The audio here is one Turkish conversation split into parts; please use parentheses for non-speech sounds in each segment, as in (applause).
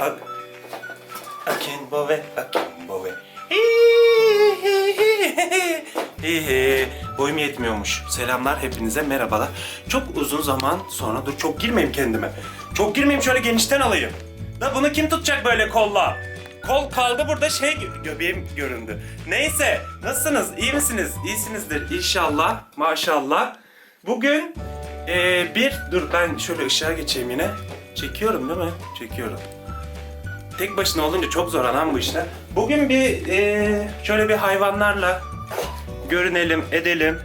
Ak Akinbove, Akinbove. Hihi. Boyum yetmiyormuş. Selamlar hepinize merhabalar. Çok uzun zaman sonra dur çok girmeyeyim kendime. Çok girmeyeyim şöyle genişten alayım. Da bunu kim tutacak böyle kolla? Kol kaldı burada şey gö- göbeğim göründü. Neyse nasılsınız? İyi misiniz? İyisinizdir inşallah. Maşallah. Bugün eee, bir dur ben şöyle ışığa geçeyim yine. Çekiyorum değil mi? Çekiyorum. Tek başına olunca çok zor anam bu işler. Bugün bir eee, şöyle bir hayvanlarla görünelim, edelim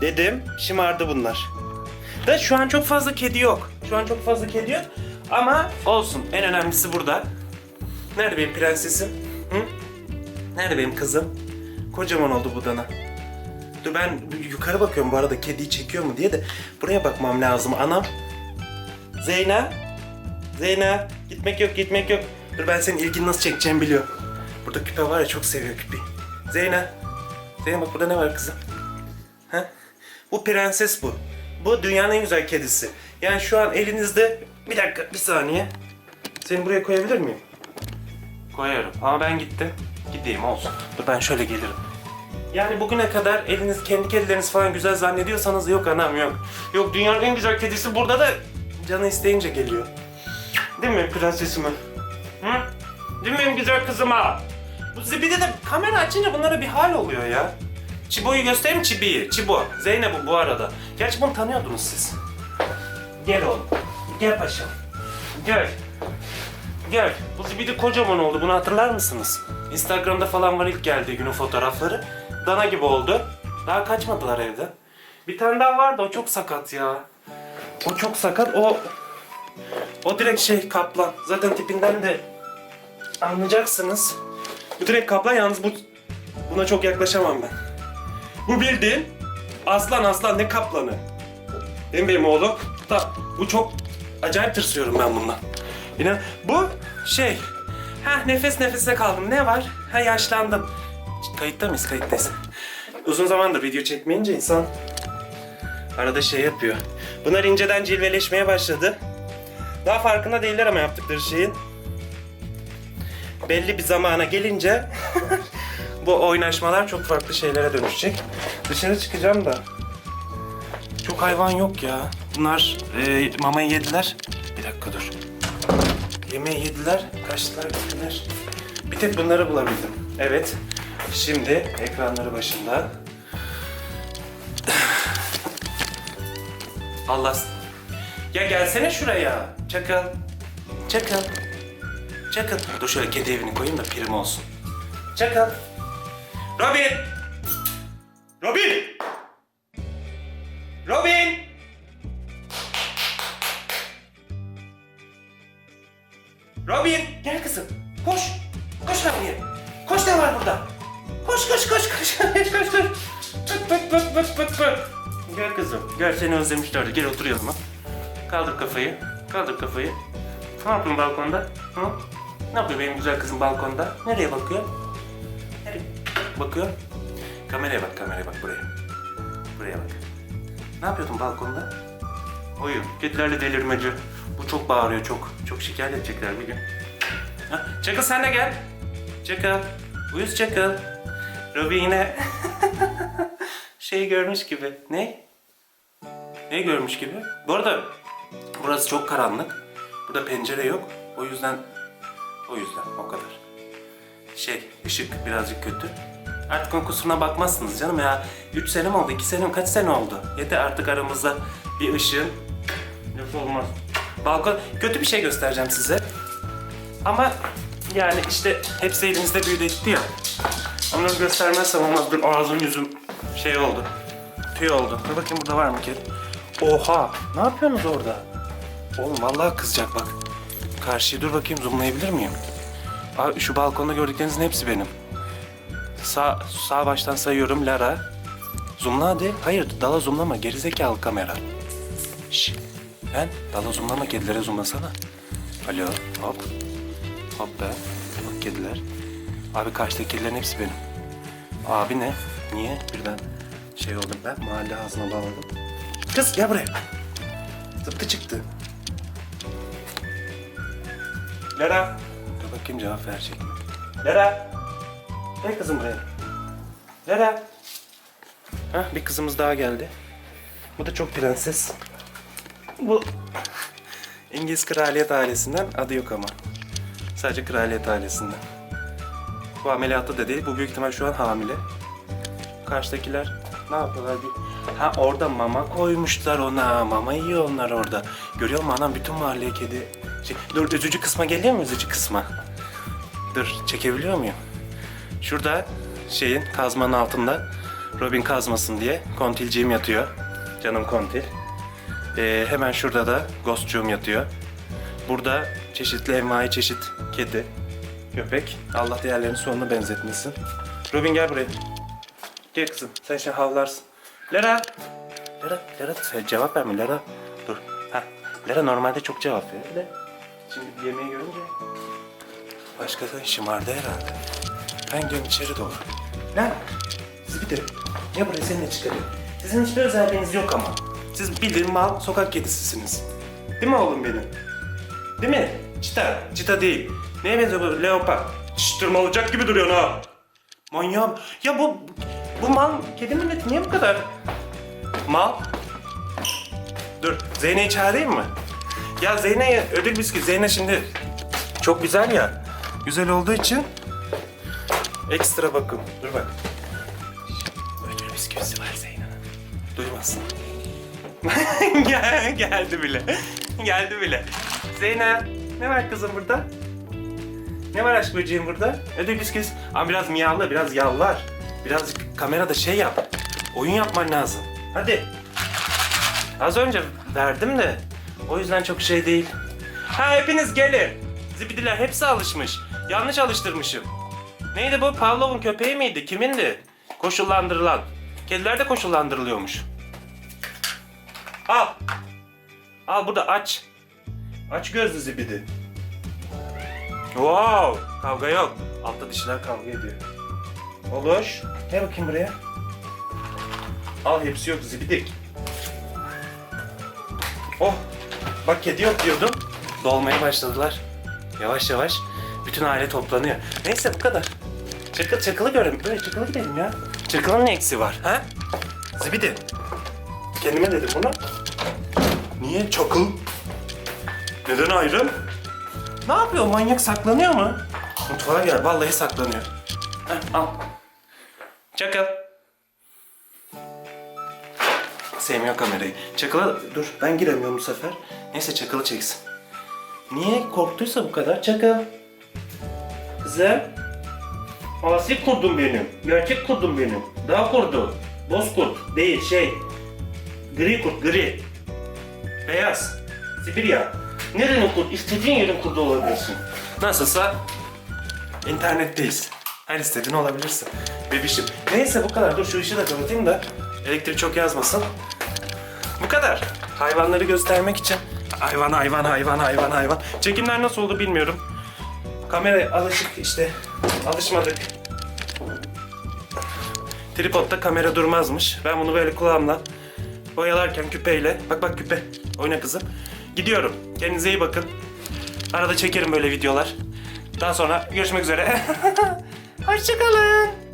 dedim. Şımardı bunlar. Da şu an çok fazla kedi yok. Şu an çok fazla kedi yok. Ama olsun. En önemlisi burada. Nerede benim prensesim? Hı? Nerede benim kızım? Kocaman oldu bu dana. Dur ben yukarı bakıyorum bu arada kediyi çekiyor mu diye de buraya bakmam lazım. Anam. Zeyna. Zeyna. Gitmek yok gitmek yok. Dur ben senin ilgini nasıl çekeceğimi biliyorum. Burada küpe var ya çok seviyor küpeyi. Zeyna. Zeyna bak burada ne var kızım? Ha? Bu prenses bu. Bu dünyanın en güzel kedisi. Yani şu an elinizde... Bir dakika, bir saniye. Seni buraya koyabilir miyim? Koyarım. Ama ben gittim. Gideyim olsun. Dur ben şöyle gelirim. Yani bugüne kadar eliniz, kendi kedileriniz falan güzel zannediyorsanız yok anam yok. Yok dünyanın en güzel kedisi burada da canı isteyince geliyor. Değil mi prensesime? Hı? Değil mi güzel kızıma? Bu zibidi de kamera açınca bunlara bir hal oluyor ya. Çibo'yu göstereyim Çibi'yi? Çibo. Zeynep'i bu arada. Gerçi bunu tanıyordunuz siz. Gel oğlum. Gel paşam. Gel. Gel. Bu zibidi kocaman oldu. Bunu hatırlar mısınız? Instagram'da falan var ilk geldiği günün fotoğrafları. Dana gibi oldu. Daha kaçmadılar evden. Bir tane daha vardı. O çok sakat ya. O çok sakat. O o direkt şey kaplan. Zaten tipinden de anlayacaksınız. Bu direkt kaplan yalnız bu buna çok yaklaşamam ben. Bu bildiğin aslan aslan ne kaplanı. Benim benim oğlum. Da bu çok acayip tırsıyorum ben bundan. İnan bu şey. Ha nefes nefese kaldım. Ne var? Ha yaşlandım. Kayıtta mıyız? Kayıttayız. Uzun zamandır video çekmeyince insan arada şey yapıyor. Bunlar inceden cilveleşmeye başladı. Daha farkında değiller ama yaptıkları şeyin. Belli bir zamana gelince (laughs) bu oynaşmalar çok farklı şeylere dönüşecek. Dışarı çıkacağım da. Çok hayvan yok ya. Bunlar e, mamayı yediler. Bir dakika dur. Yemeği yediler, kaçtılar gittiler. Bir tek bunları bulabildim. Evet. Şimdi ekranları başında. (sighs) Allah... Ya gelsene şuraya. Çakal. Çakal. Çakal. Dur şöyle kedi evini koyayım da prim olsun. Çakal. Robin! Robin! Robin! Robin! Gel kızım. Koş. Koş Robin. Koş ne var burada? Koş koş koş koş (laughs) koş koş koş. Bak bak bak bak bak bak. Gel kızım. Gel seni özlemişlerdi. Gel otur yanıma. Kaldır kafayı. Kaldır kafayı. Ne yapıyorsun balkonda? Hı? Ne yapıyor benim güzel kızım balkonda? Nereye bakıyor? Nereye bakıyor? Kameraya bak, kameraya bak buraya. Buraya bak. Ne yapıyordun balkonda? Oyun. Kedilerle delirmeci. Bu çok bağırıyor çok. Çok şikayet edecekler bir gün. Çakıl sen de gel. Çakıl. Uyuz Çakıl. Robi yine (laughs) şey görmüş gibi. Ne? Ne görmüş gibi? Bu arada burası çok karanlık. Burada pencere yok. O yüzden o yüzden o kadar. Şey ışık birazcık kötü. Artık onun kusuruna bakmazsınız canım ya. 3 sene mi oldu? 2 sene mi? Kaç sene oldu? Yeter artık aramızda bir ışığın. Yok olmaz. Balkon kötü bir şey göstereceğim size. Ama yani işte hepsi elimizde büyüdü etti ya. Onları göstermezsem olmaz. Dur ağzım yüzüm şey oldu. Tüy oldu. Dur bakayım burada var mı kedi? Oha! Ne yapıyorsunuz orada? Oğlum vallahi kızacak bak. Karşıya dur bakayım zoomlayabilir miyim? Abi şu balkonda gördüklerinizin hepsi benim. Sağ, sağ baştan sayıyorum Lara. Zoomla hadi. Hayır dala zoomlama gerizekalı kamera. Şş. Ben dala zoomlama kedilere zoomlasana. Alo hop. Hop be. Bak kediler. Abi karşıdaki kedilerin hepsi benim. Abi ne? Niye birden şey oldum ben? Mahalle ağzına bağladım. Kız gel buraya. Zıptı çıktı. Lara. Dur bakayım cevap verecek mi? Lara. Gel kızım buraya. Lara. Hah bir kızımız daha geldi. Bu da çok prenses. Bu İngiliz kraliyet ailesinden adı yok ama. Sadece kraliyet ailesinden. Bu ameliyatta da değil. Bu büyük ihtimal şu an hamile. Karşıdakiler ne yapıyorlar? Bir... Ha orada mama koymuşlar ona. Mama yiyor onlar orada. Görüyor musun anam bütün mahalleye kedi. Dur üzücü kısma geliyor mu üzücü kısma? Dur çekebiliyor muyum? Şurada şeyin kazmanın altında Robin kazmasın diye kontilciğim yatıyor. Canım kontil. Ee, hemen şurada da Ghost'cuğum yatıyor. Burada çeşitli envai çeşit kedi, köpek. Allah diğerlerinin sonuna benzetmesin. Robin gel buraya. Gel kızım. Sen şimdi havlarsın. Lara. Lara, Lara cevap verme Lara. Dur. Ha. Lara normalde çok cevap verir de. Şimdi yemeği görünce başkası şımardı herhalde. Ben gidiyorum içeri doğru. Lan. Siz bir de. Ne buraya seninle çıkarıyor? Sizin hiçbir özelliğiniz yok ama. Siz bildiğin mal sokak kedisisiniz. Değil mi oğlum benim? Değil mi? Çita. Çita değil. Neye benziyor bu? Leopar. Şiştirme olacak gibi duruyor ha. Manyağım. Ya bu bu mal kedi milleti niye bu kadar? Mal. Dur Zeyne'yi çağırayım mı? Ya Zeyne'ye ödül bisküvi. Zeyne şimdi çok güzel ya. Güzel olduğu için ekstra bakım. Dur bak. Ödül bisküvisi var Zeyne'nin. Duymazsın. (laughs) Gel, geldi bile. geldi bile. Zeyna, ne var kızım burada? Ne var aşk böceğim burada? Ödül bisküvisi. Ama biraz miyavla, biraz yalvar. Birazcık kamerada şey yap. Oyun yapman lazım. Hadi. Az önce verdim de. O yüzden çok şey değil. Ha hepiniz gelin. Zibidiler hepsi alışmış. Yanlış alıştırmışım. Neydi bu? Pavlov'un köpeği miydi? Kimindi? Koşullandırılan. Kediler de koşullandırılıyormuş. Al. Al burada aç. Aç gözlü zibidi. Wow. Kavga yok. Altta dişler kavga ediyor. Oluş. Gel bakayım buraya. Al hepsi yok zibidik. Oh. Bak kedi yok diyordum. Dolmaya başladılar. Yavaş yavaş. Bütün aile toplanıyor. Neyse bu kadar. Çakıl, çakılı görelim. Böyle çakılı gidelim ya. Çakılın ne eksi var? Ha? Zibidi. Kendime dedim bunu. Niye çakıl? Neden ayrı? Ne yapıyor manyak saklanıyor mu? Mutfağa gel vallahi saklanıyor. Heh, al. Çakıl. Sevmiyor kamerayı. Çakıl'a dur ben giremiyorum bu sefer. Neyse Çakıl'ı çeksin. Niye korktuysa bu kadar Çakıl? Kızım. Asi kurdum benim. Gerçek kurdum benim. Dağ kurdu. Bozkurt değil şey. Gri kurt gri. Beyaz. Sibirya. Nerenin kurt? İstediğin yerin kurdu olabilirsin. Nasılsa internetteyiz. Her istediğin olabilirsin. Bebişim. Neyse bu kadar. Dur şu işi de kapatayım da elektrik çok yazmasın. Bu kadar. Hayvanları göstermek için. Hayvan hayvan hayvan hayvan hayvan. Çekimler nasıl oldu bilmiyorum. Kameraya alışık işte. Alışmadık. Tripodda kamera durmazmış. Ben bunu böyle kulağımla oyalarken küpeyle. Bak bak küpe. Oyna kızım. Gidiyorum. Kendinize iyi bakın. Arada çekerim böyle videolar. Daha sonra görüşmek üzere. (laughs) Hoşçakalın.